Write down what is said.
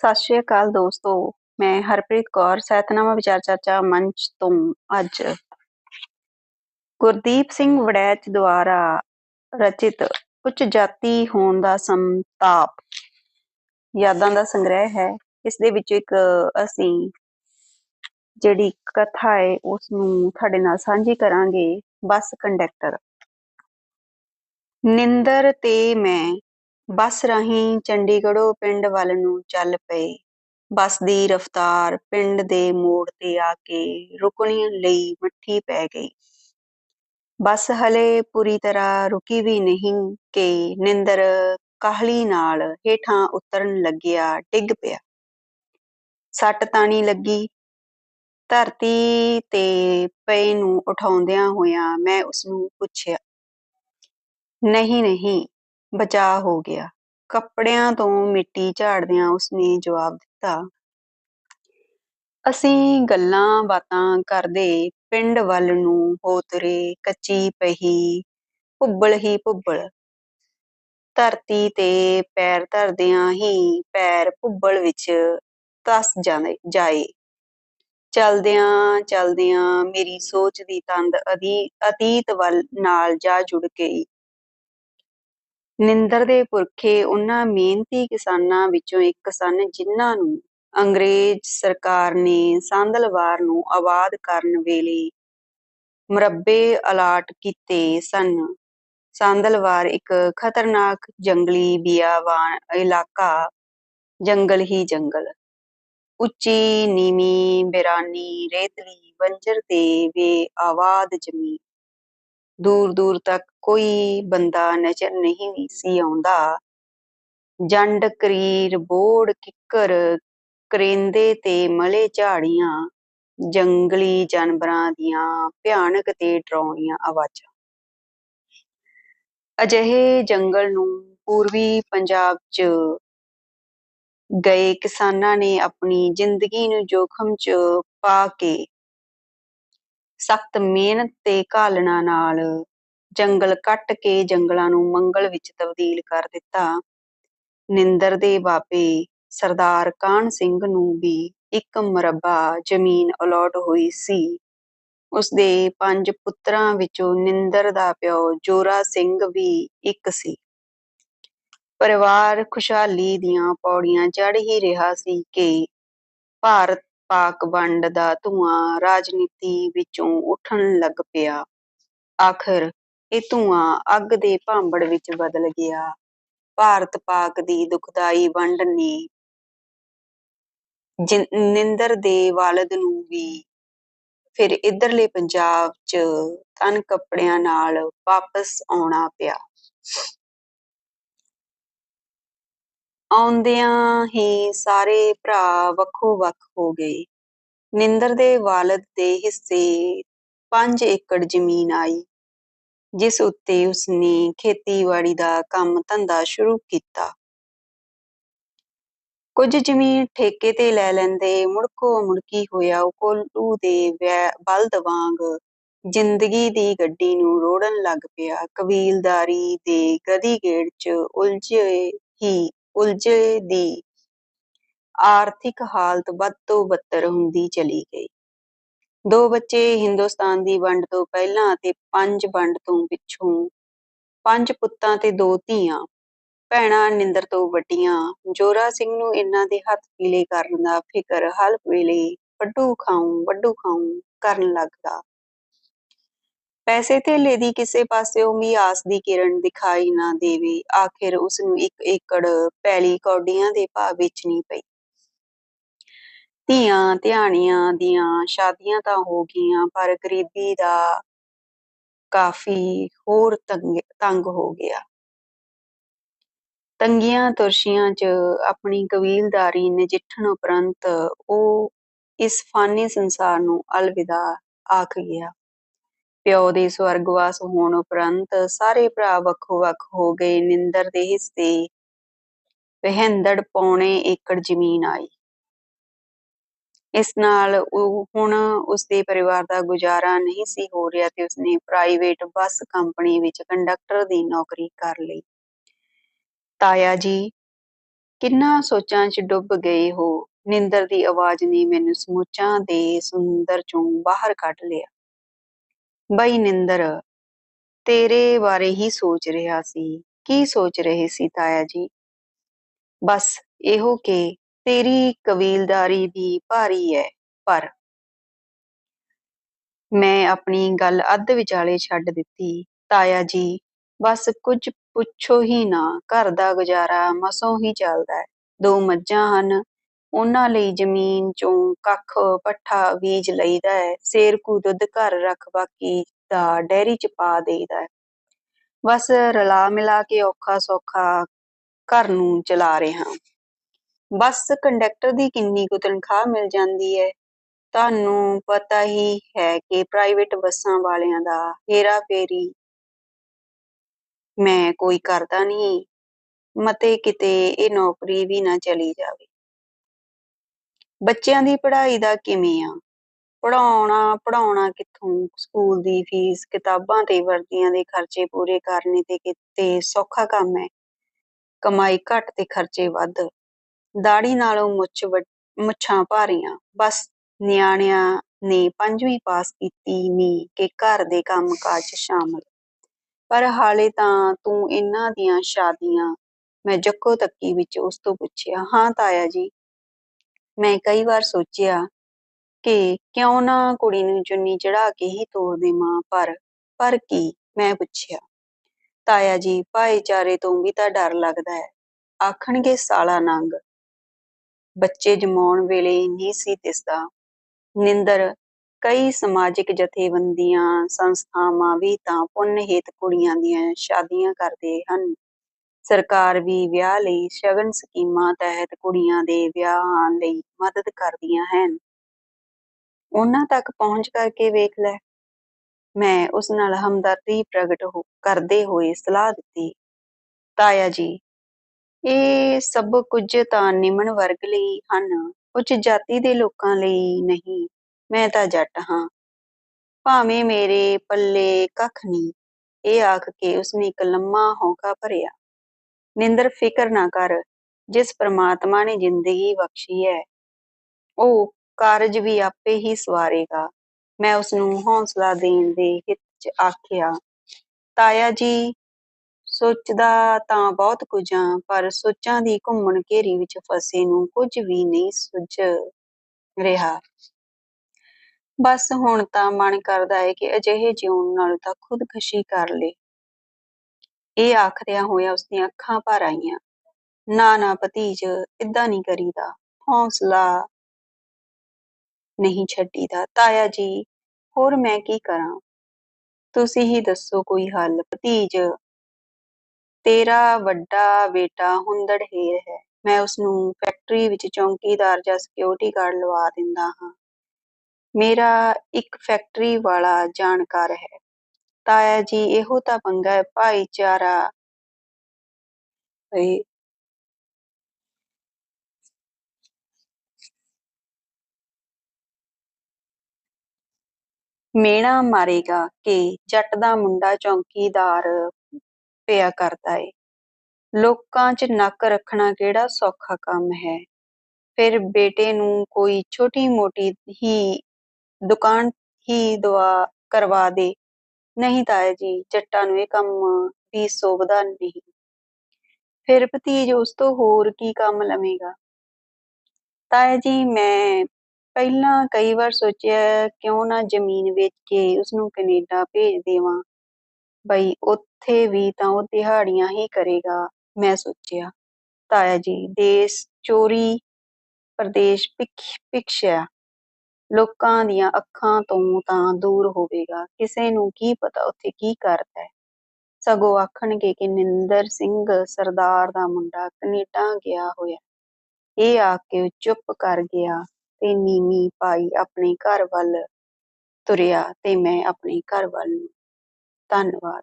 ਸਤਿ ਸ਼੍ਰੀ ਅਕਾਲ ਦੋਸਤੋ, ਮੈਂ ਹਰਪ੍ਰੀਤ ਕੌਰ, ਸਹਿਤਨਾਮਾ ਵਿਚਾਰ ਚਰਚਾ ਮੰਚ ਤੋਂ ਅੱਜ। ਗੁਰਦੀਪ ਸਿੰਘ ਵੜੈਚ ਦੁਆਰਾ ਰਚਿਤ ਉੱਚ ਜਾਤੀ ਹੋਣ ਦਾ ਸੰਤਾਪ ਯਾਦਾਂ ਦਾ ਸੰਗ੍ਰਹਿ ਹੈ। ਇਸ ਦੇ ਵਿੱਚ ਇੱਕ ਅਸੀਂ ਜਿਹੜੀ ਕਥਾ ਹੈ ਉਸ ਨੂੰ ਤੁਹਾਡੇ ਨਾਲ ਸਾਂਝੀ ਕਰਾਂਗੇ। Bus conductor. ਨਿੰਦਰ ਤੇ ਮੈਂ ਬੱਸ ਰਾਹੀਂ ਚੰਡੀਗੜ੍ਹੋਂ ਪਿੰਡ ਵੱਲ ਨੂੰ ਚੱਲ ਪਏ। ਬੱਸ ਦੀ ਰਫ਼ਤਾਰ ਪਿੰਡ ਦੇ ਮੋੜ ਤੇ ਆ ਕੇ ਰੁਕਣ ਲਈ ਮੱਠੀ ਪੈ ਗਈ। ਬੱਸ ਹਲੇ ਪੂਰੀ ਤਰ੍ਹਾਂ ਰੁਕੀ ਵੀ ਨਹੀਂ ਕਿ ਨਿੰਦਰ ਕਾਹਲੀ ਨਾਲ ਹੇਠਾਂ ਉਤਰਨ ਲੱਗਿਆ ਡਿੱਗ ਪਿਆ। ਸੱਟ ਤਾਣੀ ਲੱਗੀ। ਧਰਤੀ ਤੇ ਪਏ ਨੂੰ ਉਠਾਉਂਦਿਆਂ ਹੋਇਆਂ ਮੈਂ ਉਸ ਨੂੰ ਪੁੱਛਿਆ, ਨਹੀਂ ਨਹੀਂ ਬਚਾ ਹੋ ਗਿਆ। ਕੱਪੜਿਆਂ ਤੋਂ ਮਿੱਟੀ ਝਾੜਦਿਆਂ ਉਸਨੇ ਜਵਾਬ ਦਿੱਤਾ, ਅਸੀਂ ਗੱਲਾਂ ਬਾਤਾਂ ਕਰਦੇ ਪਿੰਡ ਵੱਲ ਨੂੰ ਹੋ ਤੁਰੇ ਕੱਚੀ ਪਹੀ, ਭੁੱਬਲ ਹੀ ਭੁੱਬਲ। ਧਰਤੀ ਤੇ ਪੈਰ ਧਰਦਿਆਂ ਹੀ ਪੈਰ ਭੁੱਬਲ ਵਿੱਚ ਤਸ ਜਾਏ। ਚਲਦਿਆਂ ਚਲਦਿਆਂ ਮੇਰੀ ਸੋਚ ਦੀ ਤੰਦ ਅਤੀਤ ਵੱਲ ਨਾਲ ਜਾ ਜੁੜ ਗਈ। ਨਿੰਦਰ ਦੇ ਪੁਰਖੇ ਉਹਨਾਂ ਮਿਹਨਤੀ ਕਿਸਾਨਾਂ ਵਿੱਚੋਂ ਇੱਕ ਸਨ, ਜਿਨ੍ਹਾਂ ਨੂੰ ਅੰਗਰੇਜ਼ ਸਰਕਾਰ ਨੇ ਸਾਂਦਲਵਾਰ ਨੂੰ ਆਬਾਦ ਕਰਨ ਵੇਲੇ ਮਰੱਬੇ ਅਲਾਟ ਕੀਤੇ ਸਨ। ਸਾਂਦਲਵਾਰ ਇੱਕ ਖਤਰਨਾਕ ਜੰਗਲੀ ਬਿਆਵਾਨ ਇਲਾਕਾ, ਜੰਗਲ ਹੀ ਜੰਗਲ। ਉੱਚੀ, ਨੀਵੀਂ, ਬੇਰਾਨੀ, ਰੇਤਲੀ ਬੰਜਰ ਤੇ ਵੇ ਆਬਾਦ ਜ਼ਮੀਨ ਦੂਰ ਦੂਰ ਤੱਕ ਕੋਈ ਬੰਦਾ ਨਜ਼ਰ ਨਹੀਂ ਸੀ ਆਉਂਦਾ। ਜੰਡ, ਕਰੀਰ, ਬੋੜ, ਕਿੱਕਰ, ਕਰੇਂਦੇ ਤੇ ਮਲੇ ਝਾੜੀਆਂ, ਜੰਗਲੀ ਜਾਨਵਰਾਂ ਦੀਆਂ ਭਿਆਨਕ ਤੇ ਡਰਾਉਣੀਆਂ ਆਵਾਜ਼ਾਂ। ਅਜਿਹੇ ਜੰਗਲ ਨੂੰ ਪੂਰਬੀ ਪੰਜਾਬ 'ਚ ਗਏ ਕਿਸਾਨਾਂ ਨੇ ਆਪਣੀ ਜ਼ਿੰਦਗੀ ਨੂੰ ਜੋਖਮ 'ਚ ਪਾ ਕੇ ਸਖਤ ਮਿਹਨਤ ਤੇ ਘਾਲਣਾ ਨਾਲ ਜੰਗਲ ਕੱਟ ਕੇ ਜੰਗਲਾਂ ਨੂੰ ਮੰਗਲ ਵਿੱਚ ਤਬਦੀਲ ਕਰ ਦਿੱਤਾ। ਨਿੰਦਰ ਦੇ ਬਾਬੇ ਸਰਦਾਰ ਕਾਹਨ ਸਿੰਘ ਨੂੰ ਵੀ ਇੱਕ ਮਰਬਾ ਜ਼ਮੀਨ ਅਲਾਟ ਹੋਈ ਸੀ। ਉਸਦੇ ਪੰਜ ਪੁੱਤਰਾਂ ਵਿੱਚੋਂ ਨਿੰਦਰ ਦਾ ਪਿਓ ਜੋਰਾ ਸਿੰਘ ਵੀ ਇੱਕ ਸੀ। ਪਰਿਵਾਰ ਖੁਸ਼ਹਾਲੀ ਦੀਆਂ ਪੌੜੀਆਂ ਚੜ੍ਹ ਹੀ ਰਿਹਾ ਸੀ ਕਿ ਭਾਰਤ ਪਾਕ ਵੰਡ ਦਾ ਧੂਆਂ ਰਾਜਨੀਤੀ ਵਿੱਚੋਂ ਉੱਠਣ ਲੱਗ ਪਿਆ। ਆਖਰ ਇਹ ਧੂਆਂ ਅੱਗ ਦੇ ਭਾਂਬੜ ਵਿੱਚ ਬਦਲ ਗਿਆ। ਭਾਰਤ ਪਾਕ ਦੀ ਦੁਖਦਾਈ ਵੰਡ ਨੇ ਨਿੰਦਰ ਦੇ ਵਾਲਦ ਨੂੰ ਵੀ ਫਿਰ ਇਧਰਲੇ ਪੰਜਾਬ 'ਚ ਤਨ ਕੱਪੜਿਆਂ ਨਾਲ ਵਾਪਸ ਆਉਣਾ ਪਿਆ। ਆਉਂਦਿਆਂ ਹੀ ਸਾਰੇ ਭਰਾ ਵੱਖੋ ਵੱਖ ਹੋ ਗਏ। ਨਿੰਦਰ ਦੇ ਵਾਲਦ ਦੇ ਹਿੱਸੇ 5 ਏਕੜ ਜ਼ਮੀਨ ਆਈ, ਜਿਸ ਉੱਤੇ ਉਸਨੇ ਖੇਤੀਬਾੜੀ ਦਾ ਕੰਮ ਧੰਦਾ ਸ਼ੁਰੂ ਕੀਤਾ। ਕੁਝ ਜ਼ਮੀਨ ਠੇਕੇ ਤੇ ਲੈ ਲੈਂਦੇ ਮੁੜਕੋ ਮੁੜਕੀ ਹੋਇਆ ਉਹ ਕੋਲੂ ਦੇ ਬਲਦ ਵਾਂਗ ਜ਼ਿੰਦਗੀ ਦੀ ਗੱਡੀ ਨੂੰ ਰੋੜਨ ਲੱਗ ਪਿਆ। ਕਬੀਲਦਾਰੀ ਦੇ ਗਦੀ ਗੇੜ 'ਚ ਉਲਝੇ ਹੀ ਉਲਝੇ ਦੀ ਆਰਥਿਕ ਹਾਲਤ ਵੱਧ ਤੋਂ ਬੱਤਰ ਹੁੰਦੀ ਚਲੀ ਗਈ। ਦੋ ਬੱਚੇ ਹਿੰਦੁਸਤਾਨ ਦੀ ਵੰਡ ਤੋਂ ਪਹਿਲਾਂ ਅਤੇ ਪੰਜ ਵੰਡ ਤੋਂ ਪਿੱਛੋਂ, ਪੰਜ ਪੁੱਤਾਂ ਤੇ ਦੋ ਧੀਆਂ, ਭੈਣਾਂ ਨਿੰਦਰ ਤੋਂ ਵੱਡੀਆਂ, ਜੋਰਾ ਸਿੰਘ ਨੂੰ ਇਹਨਾਂ ਦੇ ਹੱਥ ਪੀਲੇ ਕਰਨ ਦਾ ਫਿਕਰ ਹਰ ਵੇਲੇ ਵੱਡੂ ਖਾਉ ਵੱਡੂ ਖਾਉ ਕਰਨ ਲੱਗਦਾ। ਪੈਸੇ ਧੇਲੇ ਦੀ ਕਿਸੇ ਪਾਸਿਓਂ ਵੀ ਆਸ ਦੀ ਕਿਰਨ ਦਿਖਾਈ ਨਾ ਦੇਵੇ। ਆਖਿਰ ਉਸ ਨੂੰ ਇੱਕ ਏਕੜ ਪੈਲੀ ਕੌਡੀਆਂ ਦੇ ਭਾਅ ਵੇਚਣੀ ਪਈ। ਧੀਆਂ ਧਿਆਣੀਆਂ ਦੀਆਂ ਸ਼ਾਦੀਆਂ ਤਾਂ ਹੋ ਗਈਆਂ, ਪਰ ਗਰੀਬੀ ਦਾ ਕਾਫੀ ਹੋਰ ਤੰਗ ਹੋ ਗਿਆ। ਤੰਗੀਆਂ ਤੁਰਸ਼ੀਆਂ 'ਚ ਆਪਣੀ ਕਬੀਲਦਾਰੀ ਨਜਿੱਠਣ ਉਪਰੰਤ ਉਹ ਇਸ ਫਾਨੀ ਸੰਸਾਰ ਨੂੰ ਅਲਵਿਦਾ ਆਖ ਗਿਆ। ਪਿਓ ਦੇ ਸਵਰਗਵਾਸ ਹੋਣ ਉਪਰੰਤ ਸਾਰੇ ਭਰਾ ਵੱਖੋ ਵੱਖ ਹੋ ਗਏ ਨਿੰਦਰ ਦੇ ਹਿੱਸੇ। ਵਹਿੰਦੜ ਪੌਣੇ ਏਕੜ ਜ਼ਮੀਨ ਆਈ। ਇਸ ਨਾਲ ਉਹ ਹੁਣ ਉਸਦੇ ਪਰਿਵਾਰ ਦਾ ਗੁਜ਼ਾਰਾ ਨਹੀਂ ਸੀ ਹੋ ਰਿਹਾ ਤੇ ਉਸਨੇ ਪ੍ਰਾਈਵੇਟ ਬੱਸ ਕੰਪਨੀ ਵਿੱਚ ਕੰਡਕਟਰ ਦੀ ਨੌਕਰੀ ਕਰ ਲਈ। ਤਾਇਆ ਜੀ, ਕਿੰਨਾ ਸੋਚਾਂ 'ਚ ਡੁੱਬ ਗਏ ਹੋ। ਨਿੰਦਰ ਦੀ ਆਵਾਜ਼ ਨੇ ਮੈਨੂੰ ਸਮੁੱਚਾਂ ਦੇ ਸੁੰਦਰ ਚੋਂ ਬਾਹਰ ਕੱਢ ਲਿਆ। ਬਈ ਨਿੰਦਰ, ਤੇਰੇ ਬਾਰੇ ਹੀ ਸੋਚ ਰਿਹਾ ਸੀ। ਕੀ ਸੋਚ ਰਹੇ ਸੀ ਤਾਇਆ ਜੀ? ਬਸ ਇਹੋ ਕਿ ਤੇਰੀ ਕਬੀਲਦਾਰੀ ਵੀ ਭਾਰੀ ਹੈ ਪਰ ਮੈਂ ਆਪਣੀ ਗੱਲ ਅੱਧ ਵਿਚਾਲੇ ਛੱਡ ਦਿੱਤੀ। ਤਾਇਆ ਜੀ, ਬਸ ਕੁਝ ਪੁੱਛੋ ਹੀ ਨਾ, ਘਰ ਦਾ ਗੁਜ਼ਾਰਾ ਮਸੋਂ ਹੀ ਚੱਲਦਾ ਹੈ ਦੋ ਮੱਝਾਂ ਹਨ ਉਹਨਾਂ ਲਈ ਜ਼ਮੀਨ ਚੋਂ ਕੱਖ ਪੱਠਾ ਬੀਜ ਲਈਦਾ ਹੈ ਸੇਰਕੂ ਦੁੱਧ ਘਰ ਰੱਖ ਬਾਕੀ ਦਾ ਡੈਰੀ ਚ ਪਾ ਦੇਈਦਾ ਹੈ। ਬਸ ਰਲਾ ਮਿਲਾ ਕੇ ਔਖਾ ਸੌਖਾ ਘਰ ਨੂੰ ਚਲਾ ਰਿਹਾ ਬਸ ਕੰਡਕਟਰ ਦੀ ਕਿੰਨੀ ਕੁ ਤਨਖਾਹ ਮਿਲ ਜਾਂਦੀ ਹੈ, ਤੁਹਾਨੂੰ ਪਤਾ ਹੀ ਹੈ ਕਿ ਪ੍ਰਾਈਵੇਟ ਬੱਸਾਂ ਵਾਲਿਆਂ ਦਾ ਹੇਰਾ ਫੇਰੀ ਮੈਂ ਕੋਈ ਕਰਦਾ ਨਹੀਂ, ਮਤੇ ਕਿਤੇ ਇਹ ਨੌਕਰੀ ਵੀ ਨਾ ਚਲੀ ਜਾਵੇ। ਬੱਚਿਆਂ ਦੀ ਪੜ੍ਹਾਈ ਦਾ ਕਿਵੇਂ ਆ? ਪੜਾਉਣਾ ਪੜਾਉਣਾ ਕਿੱਥੋਂ? ਸਕੂਲ ਦੀ ਫੀਸ, ਕਿਤਾਬਾਂ ਤੇ ਵਰਦੀਆਂ ਦੇ ਖਰਚੇ ਪੂਰੇ ਕਰਨੇ ਤੇ ਕਿਤੇ ਸੌਖਾ ਕੰਮ ਹੈ। ਕਮਾਈ ਘੱਟ ਤੇ ਖਰਚੇ ਵੱਧ। ਦਾੜੀ ਨਾਲੋਂ ਮੁੱਛ ਮੁੱਛਾਂ ਭਾਰੀਆਂ। ਬਸ ਨਿਆਣਿਆਂ ਨੇ ਪੰਜਵੀਂ ਪਾਸ ਕੀਤੀ ਨਹੀਂ ਕਿ ਘਰ ਦੇ ਕੰਮ ਕਾਜ ਸ਼ਾਮਲ। ਪਰ ਹਾਲੇ ਤਾਂ ਤੂੰ ਇਹਨਾਂ ਦੀਆਂ ਸ਼ਾਦੀਆਂ ਮੈਂ ਜੱਕੋ ਤੱਕੀ ਵਿੱਚ ਉਸ ਤੋਂ ਪੁੱਛਿਆ, ਹਾਂ ਤਾਇਆ ਜੀ ਮੈਂ ਕਈ ਵਾਰ ਸੋਚਿਆ ਕਿ ਕਿਉਂ ਨਾ ਕੁੜੀ ਨੂੰ ਚੁੰਨੀ ਚੜਾ ਕੇ ਹੀ ਤੋਰ ਦੇਵਾਂ, ਪਰ ਪਰ ਕੀ? ਮੈਂ ਪੁੱਛਿਆ। ਤਾਇਆ ਜੀ, ਭਾਈਚਾਰੇ ਤੋਂ ਵੀ ਤਾਂ ਡਰ ਲੱਗਦਾ ਹੈ। ਆਖਣਗੇ ਸਾਲਾ ਨੰਗ। ਬੱਚੇ ਜਮਾਉਣ ਵੇਲੇ ਨਹੀਂ ਸੀ ਦਿਸਦਾ। ਨਿੰਦਰ, ਕਈ ਸਮਾਜਿਕ ਜਥੇਬੰਦੀਆਂ, ਸੰਸਥਾਵਾਂ ਵੀ ਤਾਂ ਪੁੰਨ ਹੇਤ ਕੁੜੀਆਂ ਦੀਆਂ ਸ਼ਾਦੀਆਂ ਕਰਦੇ ਹਨ। ਸਰਕਾਰ ਵੀ ਵਿਆਹ ਲਈ ਸ਼ਗਨ ਸਕੀਮਾਂ ਤਹਿਤ ਕੁੜੀਆਂ ਦੇ ਵਿਆਹਾਂ ਲਈ ਮਦਦ ਕਰਦੀਆਂ ਹਨ। ਉਹਨਾਂ ਤੱਕ ਪਹੁੰਚ ਕਰਕੇ ਵੇਖ ਲੈ। ਮੈਂ ਉਸ ਨਾਲ ਹਮਦਰਦੀ ਪ੍ਰਗਟ ਕਰਦੇ ਹੋਏ ਸਲਾਹ ਦਿੱਤੀ। ਤਾਇਆ ਜੀ, ਇਹ ਸਭ ਕੁਝ ਤਾਂ ਨਿਮਨ ਵਰਗ ਲਈ ਹਨ ਉੱਚ ਜਾਤੀ ਦੇ ਲੋਕਾਂ ਲਈ ਨਹੀਂ, ਮੈਂ ਤਾਂ ਜੱਟ ਹਾਂ। ਭਾਵੇਂ ਮੇਰੇ ਪੱਲੇ ਕੱਖ ਨਹੀਂ ਇਹ ਆਖ ਕੇ ਉਸਨੇ ਇੱਕ ਲੰਮਾ ਹੌਂਕਾ ਭਰਿਆ। ਨਿੰਦਰ ਫਿਕਰ ਨਾ ਕਰ, ਜਿਸ ਪ੍ਰਮਾਤਮਾ ਨੇ ਜ਼ਿੰਦਗੀ ਬਖਸ਼ੀ ਹੈ। ਉਹ ਕਾਰਜ ਵੀ ਆਪੇ ਹੀ ਸਵਾਰੇਗਾ। ਮੈਂ ਉਸ ਨੂੰ ਹੌਸਲਾ ਦੇਣ ਦੇ ਹਿੱਤ 'ਚ ਆਖਿਆ, ਤਾਇਆ ਜੀ, ਸੋਚਦਾ ਤਾਂ ਬਹੁਤ ਕੁਝ ਆ, ਪਰ ਸੋਚਾਂ ਦੀ ਘੁੰਮਣ ਘੇਰੀ ਵਿੱਚ ਫਸੇ ਨੂੰ ਕੁਝ ਵੀ ਨਹੀਂ ਸੁਝ ਰਿਹਾ। ਬਸ ਹੁਣ ਤਾਂ ਮਨ ਕਰਦਾ ਹੈ ਕਿ ਅਜਿਹੇ ਜਿਉਣ ਨਾਲ ਤਾਂ ਖੁਦਕਸ਼ੀ ਕਰ ਲੇ। ਇਹ ਆਖਦਿਆਂ ਹੋਇਆ ਉਸਦੀਆਂ ਅੱਖਾਂ ਭਰ ਆਈਆਂ। ਨਾ ਨਾ ਭਤੀਜ ਇਦਾਂ ਨਹੀਂ ਕਰੀਦਾ। ਹੌਸਲਾ ਨਹੀਂ ਛੱਡੀਦਾ। ਤਾਇਆ ਜੀ, ਹੋਰ ਮੈਂ ਕੀ ਕਰਾਂ? ਤੁਸੀਂ ਹੀ ਦੱਸੋ ਕੋਈ ਹੱਲ। ਭਤੀਜ, ਤੇਰਾ ਵੱਡਾ ਬੇਟਾ ਹੁੰਦੜ ਹੀਰ ਹੈ। ਮੈਂ ਉਸ ਨੂੰ ਫੈਕਟਰੀ ਵਿੱਚ ਚੌਂਕੀਦਾਰ ਜਾਂ ਸਿਕਿਉਰਿਟੀ ਗਾਰਡ ਲਵਾ ਦਿੰਦਾ ਹਾਂ। ਮੇਰਾ ਇੱਕ ਫੈਕਟਰੀ ਵਾਲਾ ਜਾਣਕਾਰ ਹੈ। ਤਾਇਆ ਜੀ ਇਹੋ ਤਾਂ ਪੰਗਾ ਹੈ ਭਾਈਚਾਰਾ। ਮੇਣਾ ਮਾਰੇਗਾ ਕਿ ਜੱਟ ਦਾ ਮੁੰਡਾ ਚੌਂਕੀਦਾਰ ਪਿਆ ਕਰਦਾ ਏ। ਲੋਕਾਂ 'ਚ ਨੱਕ ਰੱਖਣਾ ਕਿਹੜਾ ਸੌਖਾ ਕੰਮ ਹੈ। ਫਿਰ ਬੇਟੇ ਨੂੰ ਕੋਈ ਛੋਟੀ ਮੋਟੀ ਹੀ ਦੁਕਾਨ ਹੀ ਦਵਾ ਕਰਵਾ ਦੇ। ਨਹੀਂ ਤਾਇਆ ਜੀ, ਜੱਟਾਂ ਨੂੰ ਇਹ ਕੰਮ ਵੀ ਸੋਭਦਾ ਨਹੀਂ। ਫਿਰ ਭਤੀਜ ਉਸ ਤੋਂ ਹੋਰ ਕੀ ਕੰਮ ਲਵੇਗਾ? ਤਾਇਆ ਜੀ, ਮੈਂ ਪਹਿਲਾਂ ਕਈ ਵਾਰ ਸੋਚਿਆ, ਕਿਉਂ ਨਾ ਜ਼ਮੀਨ ਵੇਚ ਕੇ ਉਸ ਨੂੰ ਕੈਨੇਡਾ ਭੇਜ ਦੇਵਾਂ। ਬਈ ਉੱਥੇ ਵੀ ਤਾਂ ਉਹ ਦਿਹਾੜੀਆਂ ਹੀ ਕਰੇਗਾ, ਮੈਂ ਸੋਚਿਆ। ਤਾਇਆ ਜੀ, ਦੇਸ਼ ਚੋਰੀ, ਪ੍ਰਦੇਸ਼ ਭਿਕਸ਼ਾ ਲੋਕਾਂ ਦੀਆਂ ਅੱਖਾਂ ਤੋਂ ਤਾਂ ਦੂਰ ਹੋਵੇਗਾ। ਕਿਸੇ ਨੂੰ ਕੀ ਪਤਾ ਉੱਥੇ ਕੀ ਕਰਦਾ ਹੈ। ਸਗੋਂ ਆਖਣਗੇ ਕਿ ਨਿੰਦਰ ਸਿੰਘ ਸਰਦਾਰ ਦਾ ਮੁੰਡਾ ਕੈਨੇਡਾ ਗਿਆ ਹੋਇਆ। ਇਹ ਆ ਕੇ ਚੁੱਪ ਕਰ ਗਿਆ ਤੇ ਨੀਮੀ ਪਾਈ ਆਪਣੇ ਘਰ ਵੱਲ ਤੁਰਿਆ ਤੇ ਮੈਂ ਆਪਣੇ ਘਰ ਵੱਲ ਨੂੰ। ਧੰਨਵਾਦ।